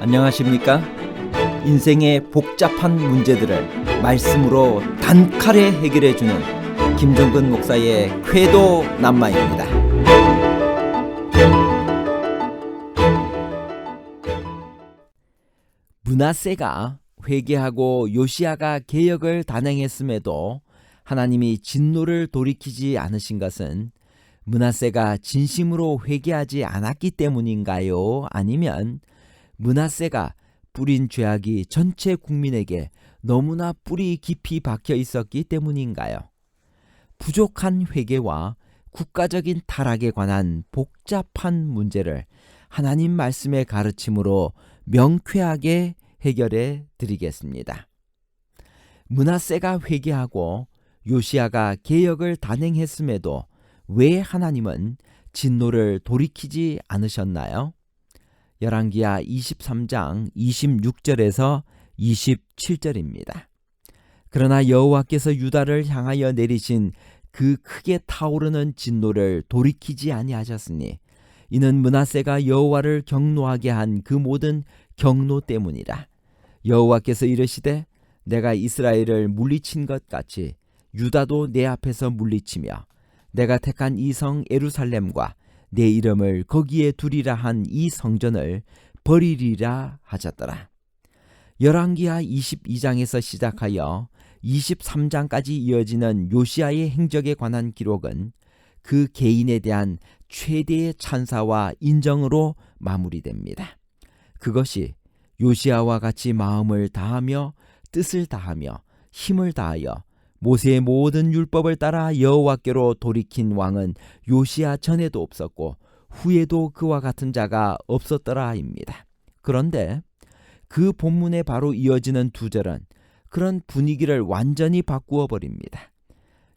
안녕하십니까? 인생의 복잡한 문제들을 말씀으로 단칼에 해결해 주는 김종근 목사의 쾌도 남마입니다. 문하세가 회개하고 요시아가 개혁을 단행했음에도 하나님이 진노를 돌이키지 않으신 것은 문하세가 진심으로 회개하지 않았기 때문인가요? 아니면 문하세가 뿌린 죄악이 전체 국민에게 너무나 뿌리 깊이 박혀 있었기 때문인가요? 부족한 회개와 국가적인 타락에 관한 복잡한 문제를 하나님 말씀의 가르침으로 명쾌하게 해결해 드리겠습니다. 문하세가 회개하고 요시아가 개혁을 단행했음에도 왜 하나님은 진노를 돌이키지 않으셨나요? 열왕기하 23장 26절에서 27절입니다. 그러나 여호와께서 유다를 향하여 내리신 그 크게 타오르는 진노를 돌이키지 아니하셨으니 이는 문하세가 여호와를 경노하게 한 그 모든 경노 때문이라 여호와께서 이르시되 내가 이스라엘을 물리친 것 같이 유다도 내 앞에서 물리치며 내가 택한 이 성 에루살렘과 내 이름을 거기에 두리라 한 이 성전을 버리리라 하셨더라. 열왕기하 22장에서 시작하여 23장까지 이어지는 요시아의 행적에 관한 기록은 그 개인에 대한 최대의 찬사와 인정으로 마무리됩니다. 그것이 요시아와 같이 마음을 다하며 뜻을 다하며 힘을 다하여 모세의 모든 율법을 따라 여호와께로 돌이킨 왕은 요시아 전에도 없었고 후에도 그와 같은 자가 없었더라입니다. 그런데 그 본문에 바로 이어지는 두 절은 그런 분위기를 완전히 바꾸어 버립니다.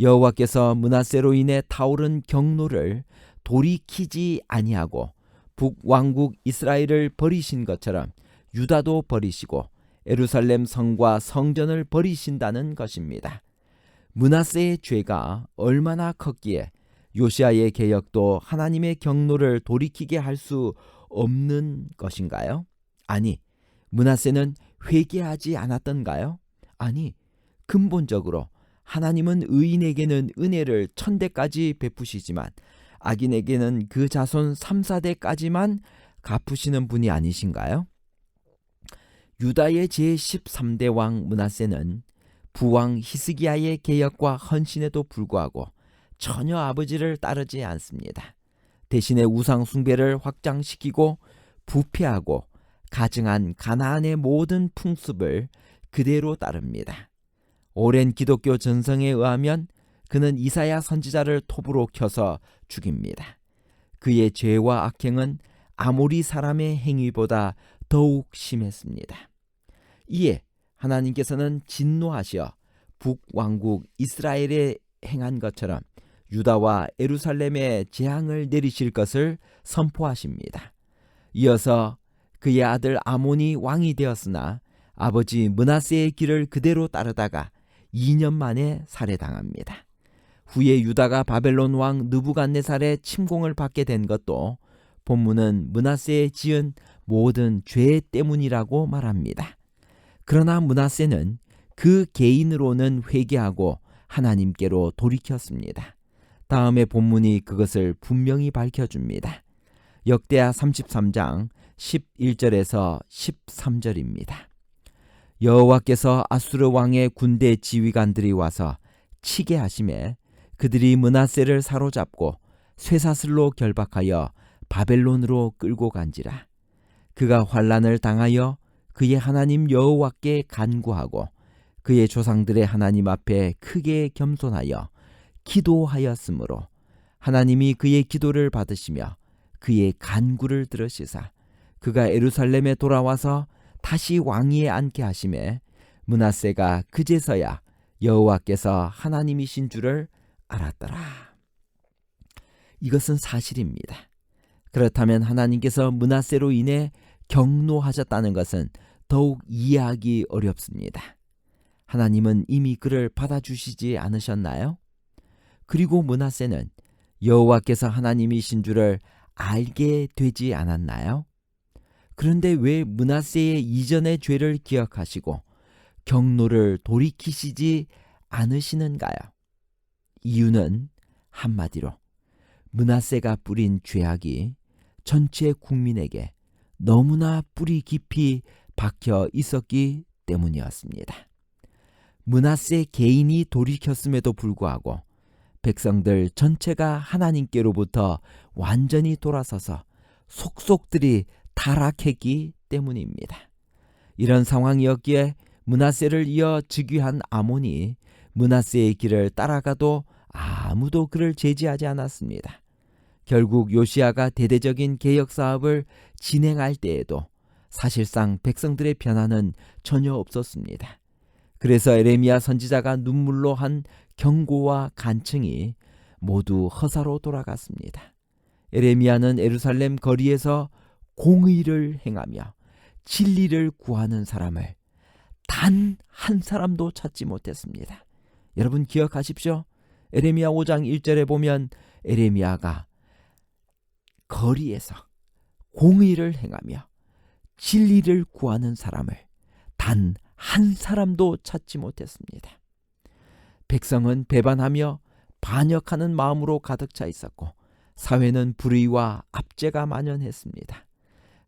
여호와께서 문하세로 인해 타오른 경로를 돌이키지 아니하고 북왕국 이스라엘을 버리신 것처럼 유다도 버리시고 에루살렘 성과 성전을 버리신다는 것입니다. 문하세의 죄가 얼마나 컸기에 요시아의 개혁도 하나님의 경로를 돌이키게 할 수 없는 것인가요? 아니, 문하세는 회개하지 않았던가요? 아니, 근본적으로 하나님은 의인에게는 은혜를 천대까지 베푸시지만 악인에게는 그 자손 3, 4대까지만 갚으시는 분이 아니신가요? 유다의 제13대 왕 문하세는 부왕 히스기야의 개혁과 헌신에도 불구하고 전혀 아버지를 따르지 않습니다. 대신에 우상 숭배를 확장시키고 부패하고 가증한 가나안의 모든 풍습을 그대로 따릅니다. 오랜 기독교 전성에 의하면 그는 이사야 선지자를 톱으로 켜서 죽입니다. 그의 죄와 악행은 아모리 사람의 행위보다 더욱 심했습니다. 이에 하나님께서는 진노하시어 북왕국 이스라엘에 행한 것처럼 유다와 에루살렘에 재앙을 내리실 것을 선포하십니다. 이어서 그의 아들 아몬이 왕이 되었으나 아버지 문하세의 길을 그대로 따르다가 2년 만에 살해당합니다. 후에 유다가 바벨론 왕 느부갓네살의 침공을 받게 된 것도 본문은 문하세의 지은 모든 죄 때문이라고 말합니다. 그러나 문하세는 그 개인으로는 회개하고 하나님께로 돌이켰습니다. 다음에 본문이 그것을 분명히 밝혀줍니다. 역대하 33장 11절에서 13절입니다. 여호와께서 아수르 왕의 군대 지휘관들이 와서 치게 하심에 그들이 문하세를 사로잡고 쇠사슬로 결박하여 바벨론으로 끌고 간지라. 그가 환란을 당하여 그의 하나님 여호와께 간구하고 그의 조상들의 하나님 앞에 크게 겸손하여 기도하였으므로 하나님이 그의 기도를 받으시며 그의 간구를 들으시사 그가 에루살렘에 돌아와서 다시 왕위에 앉게 하심에 문하세가 그제서야 여호와께서 하나님이신 줄을 알았더라. 이것은 사실입니다. 그렇다면 하나님께서 문하세로 인해 경노하셨다는 것은 더욱 이해하기 어렵습니다. 하나님은 이미 그를 받아주시지 않으셨나요? 그리고 문하세는 여호와께서 하나님이신 줄을 알게 되지 않았나요? 그런데 왜 문하세의 이전의 죄를 기억하시고 경로를 돌이키시지 않으시는가요? 이유는 한마디로 문하세가 뿌린 죄악이 전체 국민에게 너무나 뿌리 깊이 박혀 있었기 때문이었습니다. 문하세 개인이 돌이켰음에도 불구하고 백성들 전체가 하나님께로부터 완전히 돌아서서 속속들이 타락했기 때문입니다. 이런 상황이었기에 문하세를 이어 즉위한 아몬이 문하세의 길을 따라가도 아무도 그를 제지하지 않았습니다. 결국 요시아가 대대적인 개혁 사업을 진행할 때에도 사실상 백성들의 변화는 전혀 없었습니다. 그래서 에레미야 선지자가 눈물로 한 경고와 간청이 모두 허사로 돌아갔습니다. 에레미야는 에루살렘 거리에서 공의를 행하며 진리를 구하는 사람을 단 한 사람도 찾지 못했습니다. 여러분 기억하십시오. 에레미야 5장 1절에 보면 에레미야가 거리에서 공의를 행하며 진리를 구하는 사람을 단 한 사람도 찾지 못했습니다. 백성은 배반하며 반역하는 마음으로 가득 차 있었고 사회는 불의와 압제가 만연했습니다.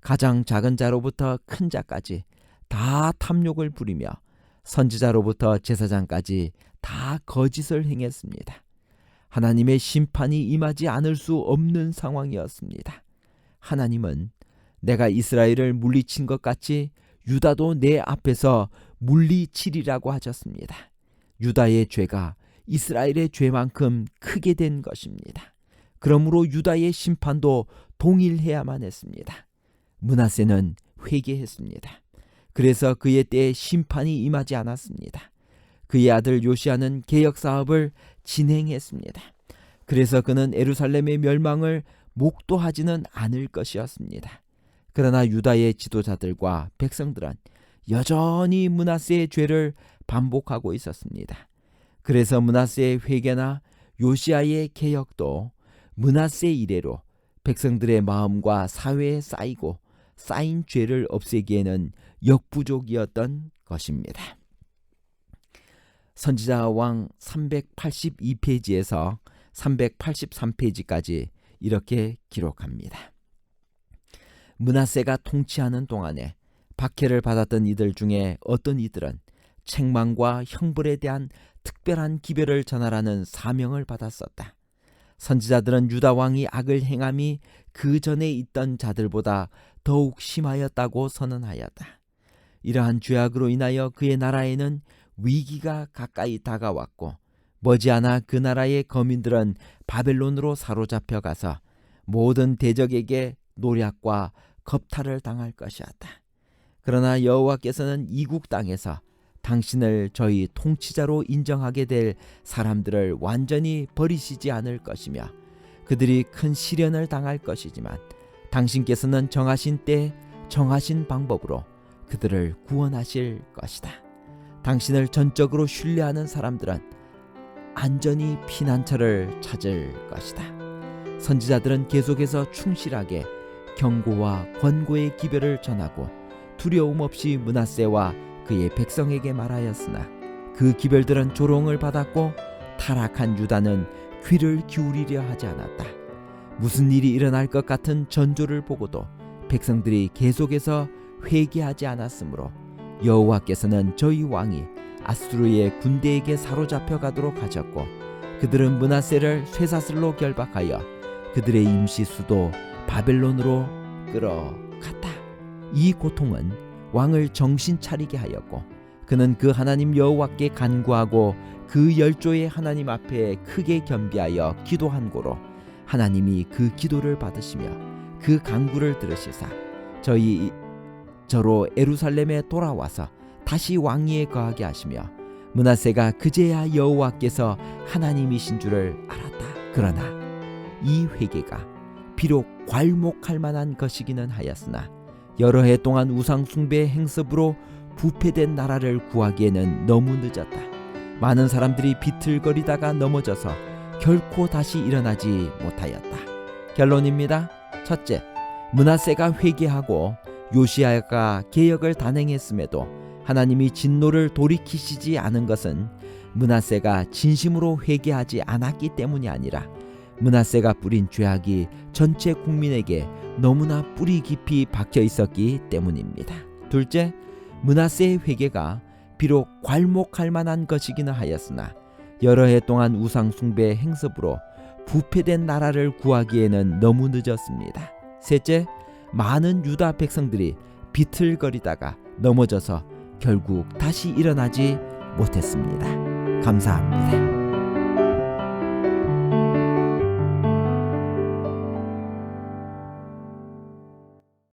가장 작은 자로부터 큰 자까지 다 탐욕을 부리며 선지자로부터 제사장까지 다 거짓을 행했습니다. 하나님의 심판이 임하지 않을 수 없는 상황이었습니다. 하나님은 내가 이스라엘을 물리친 것 같이 유다도 내 앞에서 물리치리라고 하셨습니다. 유다의 죄가 이스라엘의 죄만큼 크게 된 것입니다. 그러므로 유다의 심판도 동일해야만 했습니다. 문하세는 회개했습니다. 그래서 그의 때에 심판이 임하지 않았습니다. 그의 아들 요시아는 개혁 사업을 진행했습니다. 그래서 그는 에루살렘의 멸망을 목도하지는 않을 것이었습니다. 그러나 유다의 지도자들과 백성들은 여전히 문하세의 죄를 반복하고 있었습니다. 그래서 문하세의 회개나 요시아의 개혁도 문하세 이래로 백성들의 마음과 사회에 쌓이고 쌓인 죄를 없애기에는 역부족이었던 것입니다. 선지자 왕 382페이지에서 383페이지까지 이렇게 기록합니다. 문하세가 통치하는 동안에 박해를 받았던 이들 중에 어떤 이들은 책망과 형벌에 대한 특별한 기별을 전하라는 사명을 받았었다. 선지자들은 유다 왕이 악을 행함이 그 전에 있던 자들보다 더욱 심하였다고 선언하였다. 이러한 죄악으로 인하여 그의 나라에는 위기가 가까이 다가왔고 머지않아 그 나라의 거민들은 바벨론으로 사로잡혀 가서 모든 대적에게 노략과 겁탈을 당할 것이었다. 그러나 여호와께서는 이국 땅에서 당신을 저희 통치자로 인정하게 될 사람들을 완전히 버리시지 않을 것이며 그들이 큰 시련을 당할 것이지만 당신께서는 정하신 때 정하신 방법으로 그들을 구원하실 것이다. 당신을 전적으로 신뢰하는 사람들은 안전히 피난처를 찾을 것이다. 선지자들은 계속해서 충실하게 경고와 권고의 기별을 전하고 두려움 없이 문하세와 그의 백성에게 말하였으나 그 기별들은 조롱을 받았고 타락한 유다는 귀를 기울이려 하지 않았다. 무슨 일이 일어날 것 같은 전조를 보고도 백성들이 계속해서 회개하지 않았으므로 여호와께서는 저희 왕이 아수르의 군대에게 사로잡혀 가도록 하셨고 그들은 문하세를 쇠사슬로 결박하여 그들의 임시 수도 바벨론으로 끌어갔다. 이 고통은 왕을 정신 차리게 하였고 그는 그 하나님 여호와께 간구하고 그 열조의 하나님 앞에 크게 겸비하여 기도한 고로 하나님이 그 기도를 받으시며 그 간구를 들으시사 저희 저로 에루살렘에 돌아와서 다시 왕위에 거하게 하시며 문하세가 그제야 여호와께서 하나님이신 줄을 알았다. 그러나 이 회개가 비록 괄목할 만한 것이기는 하였으나 여러 해 동안 우상 숭배 행습으로 부패된 나라를 구하기에는 너무 늦었다. 많은 사람들이 비틀거리다가 넘어져서 결코 다시 일어나지 못하였다. 결론입니다. 첫째, 문하세가 회개하고 요시아가 개혁을 단행했음에도 하나님이 진노를 돌이키시지 않은 것은 문하세가 진심으로 회개하지 않았기 때문이 아니라 문하세가 뿌린 죄악이 전체 국민에게 너무나 뿌리 깊이 박혀 있었기 때문입니다. 둘째, 문하세의 회개가 비록 괄목할 만한 것이기는 하였으나 여러 해 동안 우상 숭배의 행습으로 부패된 나라를 구하기에는 너무 늦었습니다. 셋째, 많은 유다 백성들이 비틀거리다가 넘어져서 결국 다시 일어나지 못했습니다. 감사합니다.